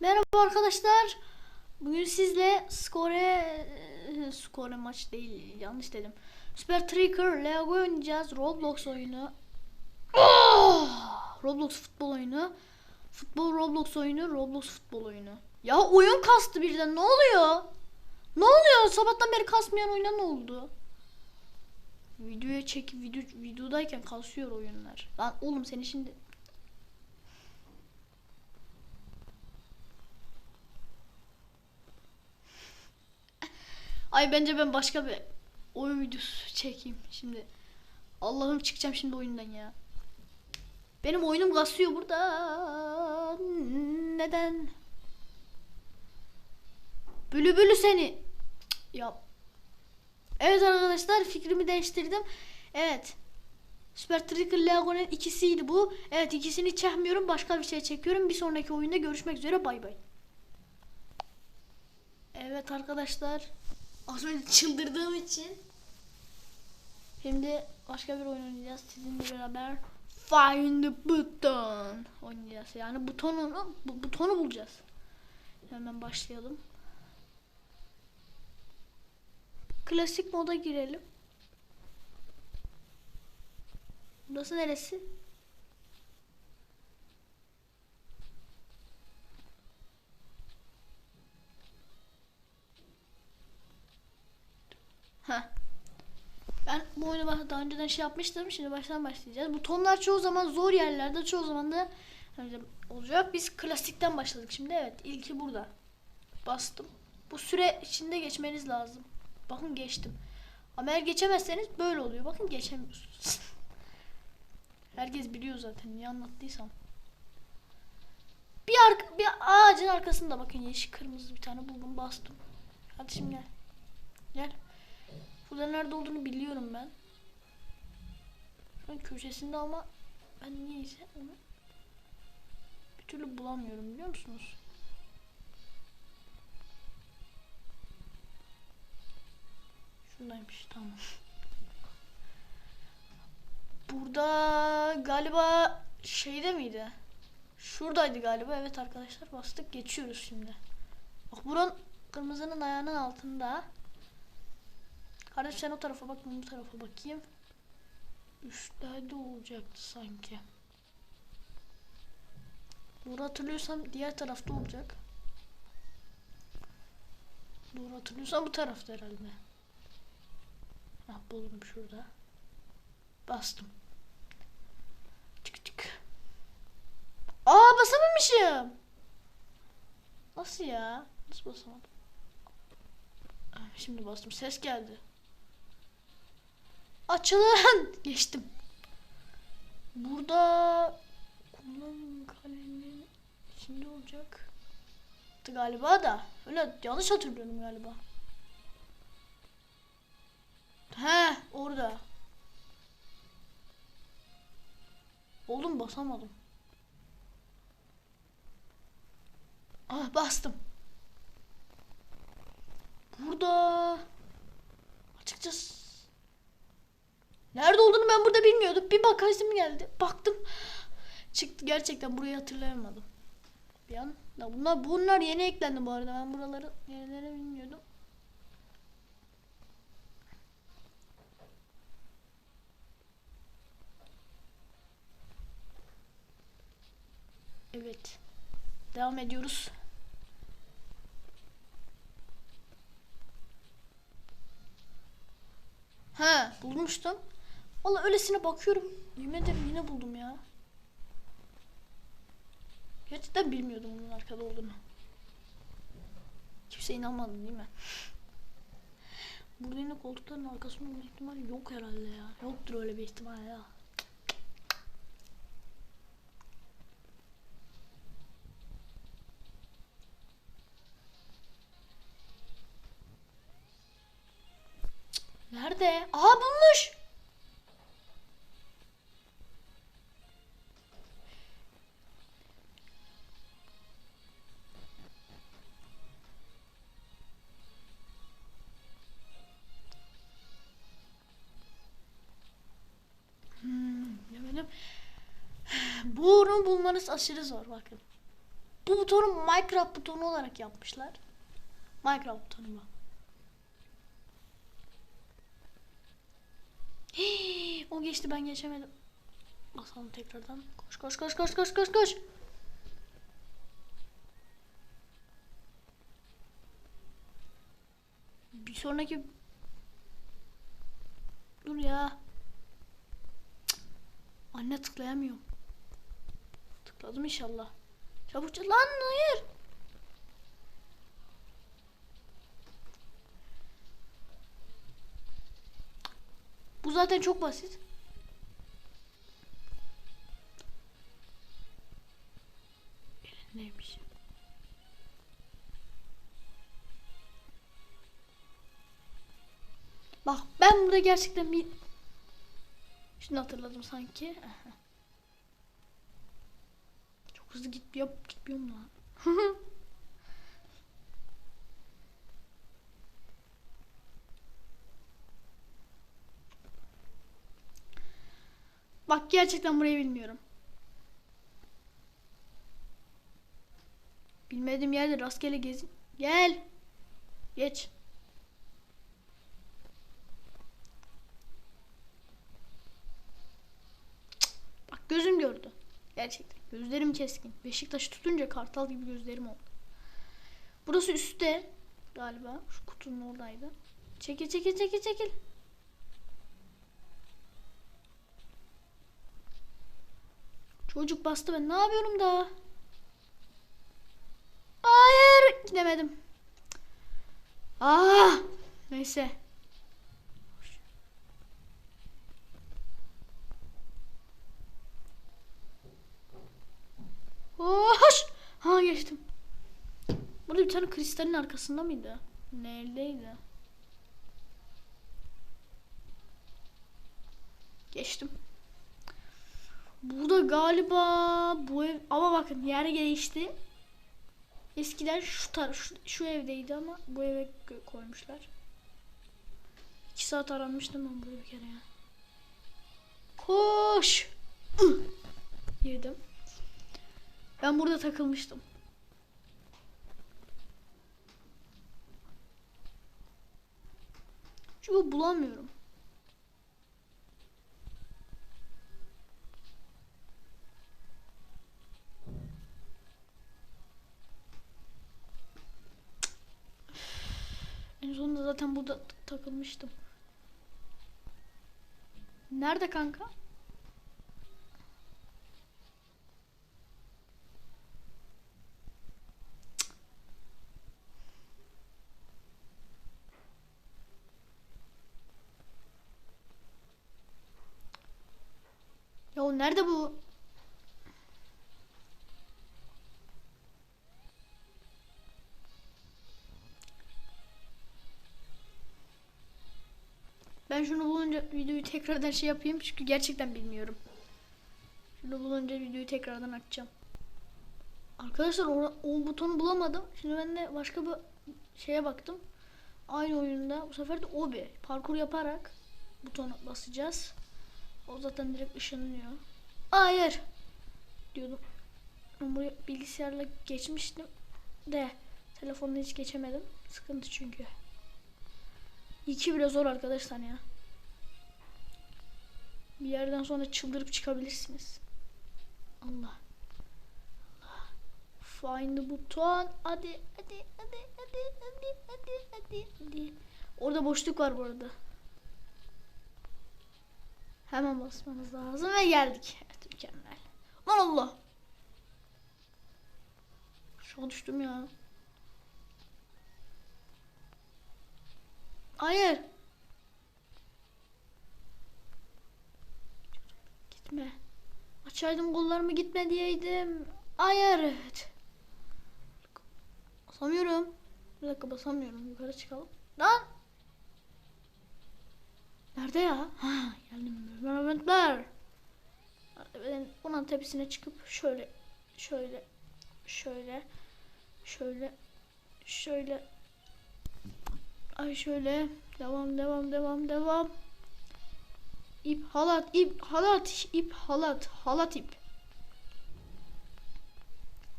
Merhaba arkadaşlar. Bugün sizle skore skore maç değil yanlış dedim. Super Tricker Lego oynayacağız. Roblox oyunu. Ah! Roblox futbol oyunu. Futbol Roblox oyunu. Roblox futbol oyunu. Ya oyun kastı birden. Ne oluyor? Ne oluyor? Sabahtan beri kasmayan oyuna ne oldu? Videoya çekip video, videodayken kasıyor oyunlar. Lan oğlum seni şimdi Ay bence ben başka bir oyun videosu çekeyim şimdi. Allah'ım çıkacağım şimdi oyundan ya. Benim oyunum kasıyor burada. Neden? Bülü bülü seni. Cık. Evet arkadaşlar fikrimi değiştirdim. Evet. Super Tricker Lego'nun ikisiydi bu. Evet ikisini çekmiyorum. Başka bir şey çekiyorum. Bir sonraki oyunda görüşmek üzere. Bay bay. Evet arkadaşlar. Az önce çıldırdığım için. Şimdi başka bir oyun oynayacağız. Sizinle beraber Find the Button oynayacağız. Yani butonunu, bu, butonu bulacağız. Hemen başlayalım. Klasik moda girelim. Burası neresi? Heh. Ben bak- daha önceden şey yapmıştım. Şimdi baştan başlayacağız. Butonlar çoğu zaman zor yerlerde, çoğu zaman da hani olacak. Biz klasikten başladık şimdi. Evet, ilki burada. Bastım. Bu süre içinde geçmeniz lazım. Bakın geçtim. Ama eğer geçemezseniz böyle oluyor. Bakın geçemiyorsunuz. Herkes biliyor zaten. Niye anlattıysam. Bir arka, bir ağacın arkasında bakın yeşil kırmızı bir tane buldum bastım. Hadi şimdi gel. Gel. Burada nerede olduğunu biliyorum ben. Şu an köşesinde ama ben niyeyse onu bir türlü bulamıyorum biliyor musunuz? Şuradaymış tamam. Burada galiba şeyde miydi? Şuradaydı galiba. Evet arkadaşlar bastık geçiyoruz şimdi. Bak buranın kırmızının ayağının altında. Kardeş o tarafa bak ben bu tarafa bakayım. Üstlerde olacaktı sanki. Doğru hatırlıyorsam diğer tarafta olacak. Doğru hatırlıyorsam bu tarafta herhalde. Ah buldum şurada. Bastım. Çık çık. Aa basamamışım. Nasıl ya? Nasıl basamadım? Ah, Şimdi bastım. Ses geldi. Açılın. Geçtim. Burada kullanım kalemin içinde olacak. Galiba da. Öyle yanlış hatırlıyorum galiba. He orada. Oğlum basamadım. Ah bastım. Burada. Açıkçası. Nerede olduğunu ben burada bilmiyordum. Bir bakasım geldi. Baktım. Çıktı gerçekten burayı hatırlayamadım. Bir an. Ya bunlar bunlar yeni eklendi bu arada. Ben buraları yerleri bilmiyordum. Evet. Devam ediyoruz. Ha bulmuştum. Valla öylesine bakıyorum. Yemin ederim yine buldum ya. Gerçekten bilmiyordum bunun arkada olduğunu. Kimse inanmadı değil mi? Burada yine koltukların arkasında olma ihtimali yok herhalde ya. Yoktur öyle bir ihtimal ya. Bulmanız aşırı zor bakın. Bu butonu Minecraft butonu olarak yapmışlar. Minecraft butonu bu. Hii, o geçti ben geçemedim. Basalım tekrardan. Koş koş koş koş koş koş koş. Bir sonraki Dur ya. Cık. Anne tıklayamıyorum. Tıkladım inşallah. Çabuk çabuk. Lan hayır. Bu zaten çok basit. Neymiş? Bak ben burada gerçekten bir şunu hatırladım sanki. Çok hızlı gitmiyor, gitmiyorum lan. Bak gerçekten burayı bilmiyorum. Bilmediğim yerde rastgele gezin. Gel. Geç. Bak gözüm gördü. Gerçekten. Gözlerim keskin. Beşiktaş tutunca kartal gibi gözlerim oldu. Burası üstte galiba. Şu kutunun oradaydı. Çekil çekil çekil çekil. Çocuk bastı ben ne yapıyorum da? Hayır gidemedim. Ah neyse. Hoş. Ha geçtim. Burada bir tane kristalin arkasında mıydı? Neredeydi? Geçtim. Burada galiba bu ev ama bakın yer değişti. Eskiden şu tar şu, şu evdeydi ama bu eve koymuşlar. 2 saat aranmıştım ben buraya bir kere ya. Koş. Girdim. Ben burada takılmıştım. Çünkü bulamıyorum. En sonunda zaten burada takılmıştım. Nerede kanka? Nerede bu? Ben şunu bulunca videoyu tekrardan şey yapayım çünkü gerçekten bilmiyorum. Şunu bulunca videoyu tekrardan açacağım. Arkadaşlar o, o butonu bulamadım. Şimdi ben de başka bir şeye baktım. Aynı oyunda bu sefer de obi. Parkur yaparak butona basacağız. O zaten direkt ışınlanıyor. Hayır. Diyordum. Ben buraya bilgisayarla geçmiştim de telefonla hiç geçemedim. Sıkıntı çünkü. İki bile zor arkadaşlar ya. Bir yerden sonra çıldırıp çıkabilirsiniz. Allah. Allah. Find the button. Hadi hadi hadi hadi hadi hadi hadi hadi. Orada boşluk var bu arada. Hemen basmanız lazım ve geldik. Mükemmel. Lan Allah. Şu an düştüm ya. Hayır. Gitme. Açaydım kollarımı gitme diyeydim. Hayır. Basamıyorum. Bir dakika basamıyorum. Yukarı çıkalım. Lan. Nerede ya? Ha, geldim. Merhametler. Ben bunun tepesine çıkıp şöyle şöyle şöyle şöyle şöyle ay şöyle devam devam devam devam ip halat ip halat ip halat halat ip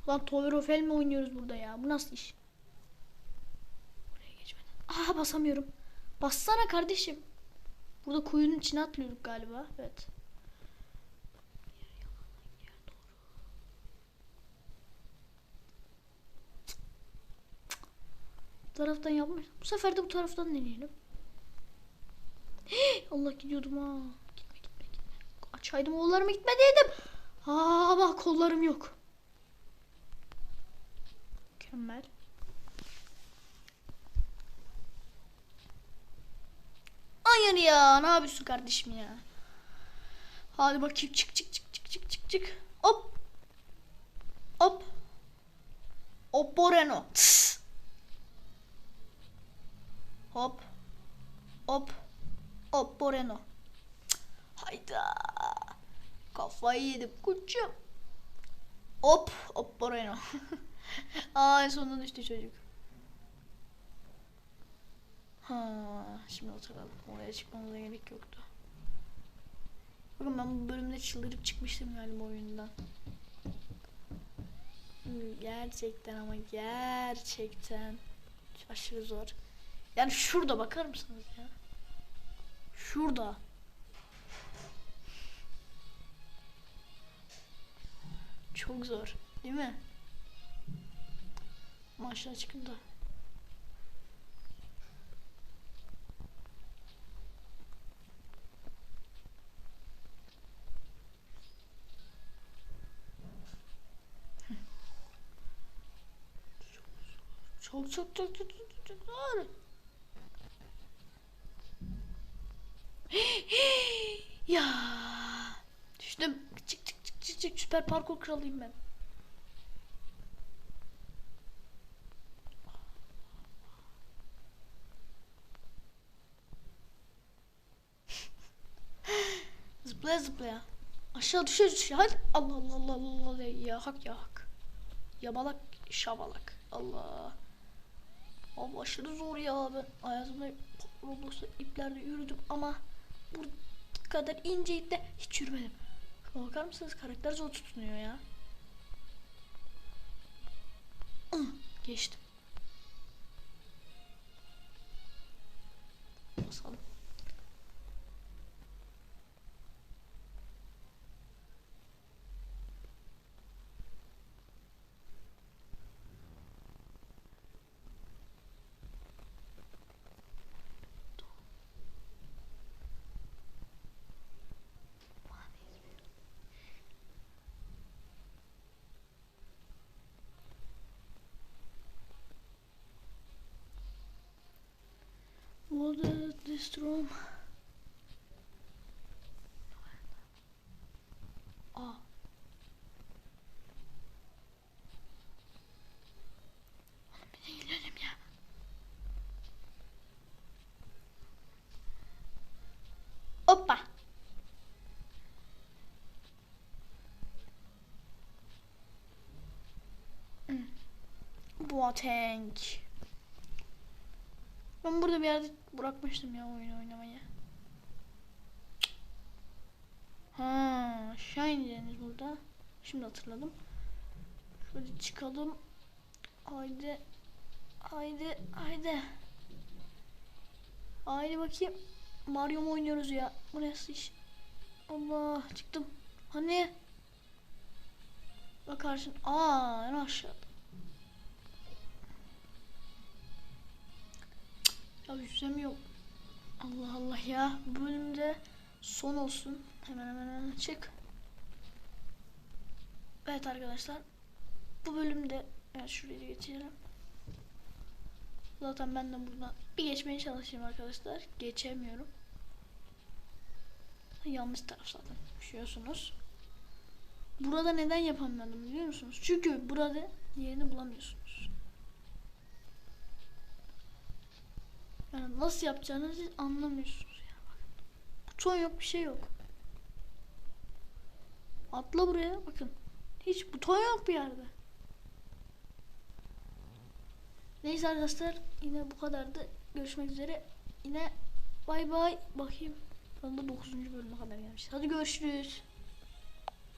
Lan Tower of Hell mi oynuyoruz burada ya? Bu nasıl iş? Buraya geçmeden. Aha basamıyorum. Bassana kardeşim. Burada kuyunun içine atlıyorduk galiba. Evet. Taraftan yapmış. Bu sefer de bu taraftan deneyelim. Allah gidiyordum ha. Gitme gitme gitme. Açaydım kollarımı gitmediydim. Aa bak kollarım yok. Mükemmel. Hayır ya ne yapıyorsun kardeşim ya. Hadi bakayım çık çık çık çık çık çık çık. Hop. Hop. Hop Boreno. Tıs. Hop. Hop. Hop Boreno. Cık. Hayda. Kafayı yedim kuçum. Hop. Hop Boreno. Ay sonunda düştü çocuk. Ha, şimdi hatırladım. Oraya çıkmamıza gerek yoktu. Bakın ben bu bölümde çıldırıp çıkmıştım galiba oyundan. Hmm, Gerçekten ama gerçekten aşırı zor. Yani şurada bakar mısınız ya? Şurada. Çok zor, değil mi? Maşallah çıkın da. Çok çok çok çok çok çok zor. ya düştüm. Çık çık çık çık çık süper parkur kralıyım ben. zıplaya zıplaya. Aşağı düşe düşe. Hadi. Allah Allah Allah Allah Allah. Ya hak ya hak. Yabalak şabalak. Allah. Abi aşırı zor ya ben hayatımda Roblox'ta iplerde yürüdüm ama bu kadar ince iple hiç yürümedim. Bakar mısınız karakter zor tutunuyor ya. Ih, Geçtim. Basalım. Water this room. Aa. Oğlum bir de gidelim ya. Hoppa. Hmm. Boateng. Ben burada bir yerde bırakmıştım ya oyun oynamayı. Ha, aşağı ineceğiniz burada. Şimdi hatırladım. Şöyle çıkalım. Haydi. Haydi. Haydi. Haydi bakayım. Mario mu oynuyoruz ya? Bu nasıl iş? Allah çıktım. Hani? Bakarsın. Aa en aşağıda. Ya yüzemiyorum. Allah Allah ya. Bu bölümde son olsun. Hemen hemen hemen çık. Evet arkadaşlar. Bu bölümde evet şurayı da geçelim. Zaten ben de buradan bir geçmeye çalışayım arkadaşlar. Geçemiyorum. Yanlış taraf zaten. Düşüyorsunuz. Burada neden yapamadım biliyor musunuz? Çünkü burada yerini bulamıyorsunuz. Yani nasıl yapacağınızı siz anlamıyorsunuz ya. Bakın. Buton yok bir şey yok. Atla buraya bakın. Hiç buton yok bir yerde. Neyse arkadaşlar yine bu kadardı. Görüşmek üzere. Yine bay bay. Bakayım. Sonunda 9. bölüme kadar gelmiş. Hadi görüşürüz.